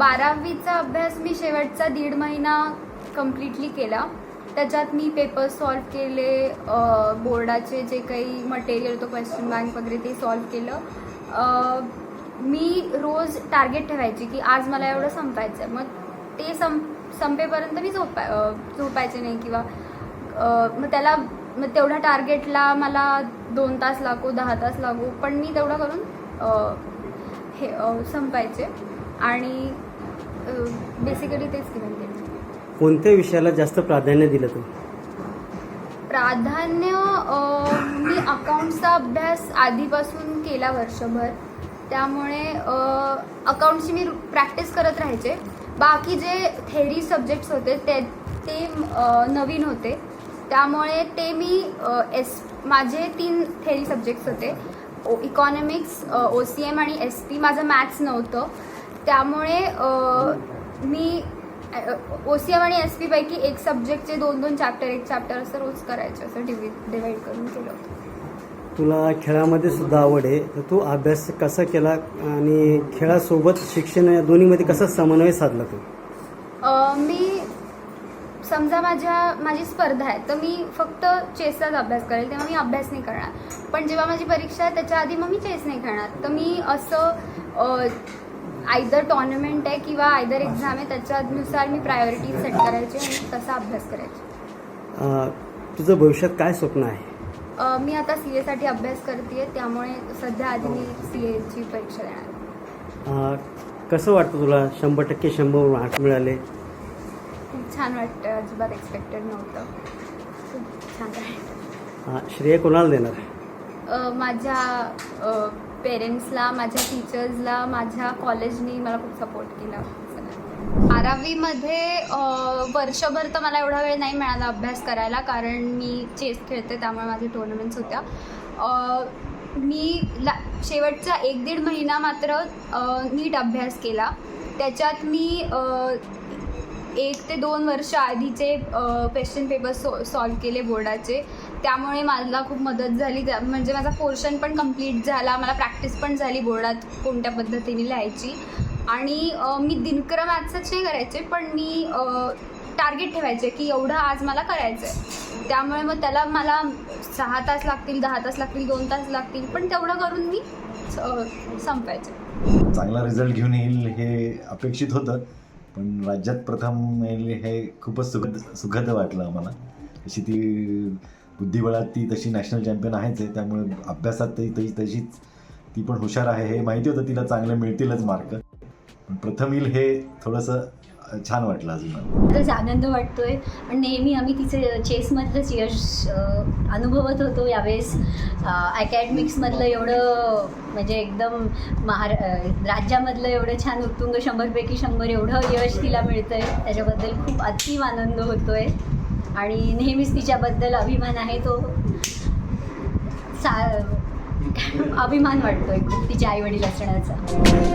बारावीचा अभ्यास मी शेवटचा दीड महिना कम्प्लिटली केला. त्याच्यात मी पेपर सॉल्व केले बोर्डाचे जे काही मटेरियल होतं क्वेश्चन बँक वगैरे ते सॉल्व केलं. मी रोज टार्गेट ठेवायची की आज मला एवढं संपायचं आहे मग ते सं संपेपर्यंत मी झोपाय झोपायचे नाही किंवा मग त्याला मग तेवढ्या टार्गेटला मला दोन तास लागू दहा तास लागू पण मी तेवढं करून हे संपायचे. आणि बेसिकली तेच केलं केलं कोणत्या विषयाला जास्त प्राधान्य दिलं तू प्राधान्य अ, मी अकाउंटचा अभ्यास आधीपासून केला वर्षभर. त्यामुळे अकाउंटची मी प्रॅक्टिस करत राहायचे. बाकी जे थेरी सब्जेक्ट्स होते ते ते अ, नवीन होते. त्यामुळे ते मी अ, एस माझे तीन थेरी सब्जेक्ट्स होते. O economics O C M आणि एस टी माझं मॅथ्स नव्हतं. त्यामुळे मी ओ सी एम आणि एस पी पैकी एक सब्जेक्टचे दोन दोन चॅप्टर एक चॅप्टर असं रोज करायचे असं डिवि डिवाईड करून केलं होतं. तुला खेळामध्ये सुद्धा आवड आहे. तर तू अभ्यास कसा केला आणि खेळासोबत शिक्षण या दोन्हीमध्ये कसा समन्वय साधला तू? मी समजा माझ्या माझी स्पर्धा आहे तर मी फक्त चेसचाच अभ्यास करेल तेव्हा मी अभ्यास नाही करणार. पण जेव्हा माझी परीक्षा आहे त्याच्या आधी मग मी चेस नाही खेळणार. तर मी असं आयदर टॉर्नामेंट आहे किंवा आयदर एक्झाम आहे त्याच्यानुसार मी प्रायोरिटी सेट करायची आणि तसा अभ्यास करायचे. तुझं भविष्यात काय स्वप्न आहे? मी आता सी एसाठी अभ्यास करते त्यामुळे सध्या आधी मी सी एची परीक्षा देणार कसं वाटतं तुला? शंभर टक्के शंभर मार्क मिळाले. खूप छान वाटतं अजिबात एक्सपेक्टेड नव्हतं. खूप छान श्रेय कोणाला देणार माझ्या पेरेंट्सला माझ्या टीचर्सला माझ्या कॉलेजनी मला खूप सपोर्ट केला. बारावीमध्ये वर्षभर तर मला एवढा वेळ नाही मिळाला अभ्यास करायला कारण मी चेस खेळते त्यामुळे माझ्या टुर्नामेंट्स होत्या. मी ला शेवटचा एक दीड महिना मात्र नीट अभ्यास केला. त्याच्यात मी एक ते दोन वर्ष आधीचे क्वेश्चन पेपर सो सॉल्व केले बोर्डाचे. त्यामुळे मला खूप मदत झाली. त्या म्हणजे माझा पोर्शन पण कंप्लीट झाला. मला प्रॅक्टिस पण झाली बोर्डात कोणत्या पद्धतीने लिहायची. आणि मी दिनक्रम मॅथ्सच नाही करायचे पण मी टार्गेट ठेवायचे की एवढं आज मला करायचं आहे त्यामुळे मग त्याला मला सहा तास लागतील दहा तास लागतील दोन तास लागतील पण तेवढं करून मी संपायचे. चांगला रिझल्ट घेऊन येईल हे अपेक्षित होतं. पण राज्यात प्रथम येईल हे खूपच सुखद सुखद वाटलं आम्हाला. अशी ती बुद्धिबळात ती तशी नॅशनल चॅम्पियन आहेच आहे त्यामुळे अभ्यासात तरी तशी तशीच ती पण हुशार आहे. हे माहिती होतं तिला चांगले मिळतीलच मार्क पण प्रथम येईल हे थोडंसं छान वाटलं अजून खरंच आनंद वाटतोय. पण नेहमी आम्ही तिचे चेसमधलंच यश अनुभवत होतो यावेळेस. अकॅडमिक्समधलं एवढं म्हणजे एकदम महार राज्यामधलं एवढं छान उत्तुंग शंभरपैकी शंभर एवढं यश तिला मिळतं आहे त्याच्याबद्दल खूप अतिव आनंद होतो आहे आणि नेहमीच तिच्याबद्दल अभिमान आहे तो सा अभिमान वाटतोय खूप तिच्या आईवडील असण्याचा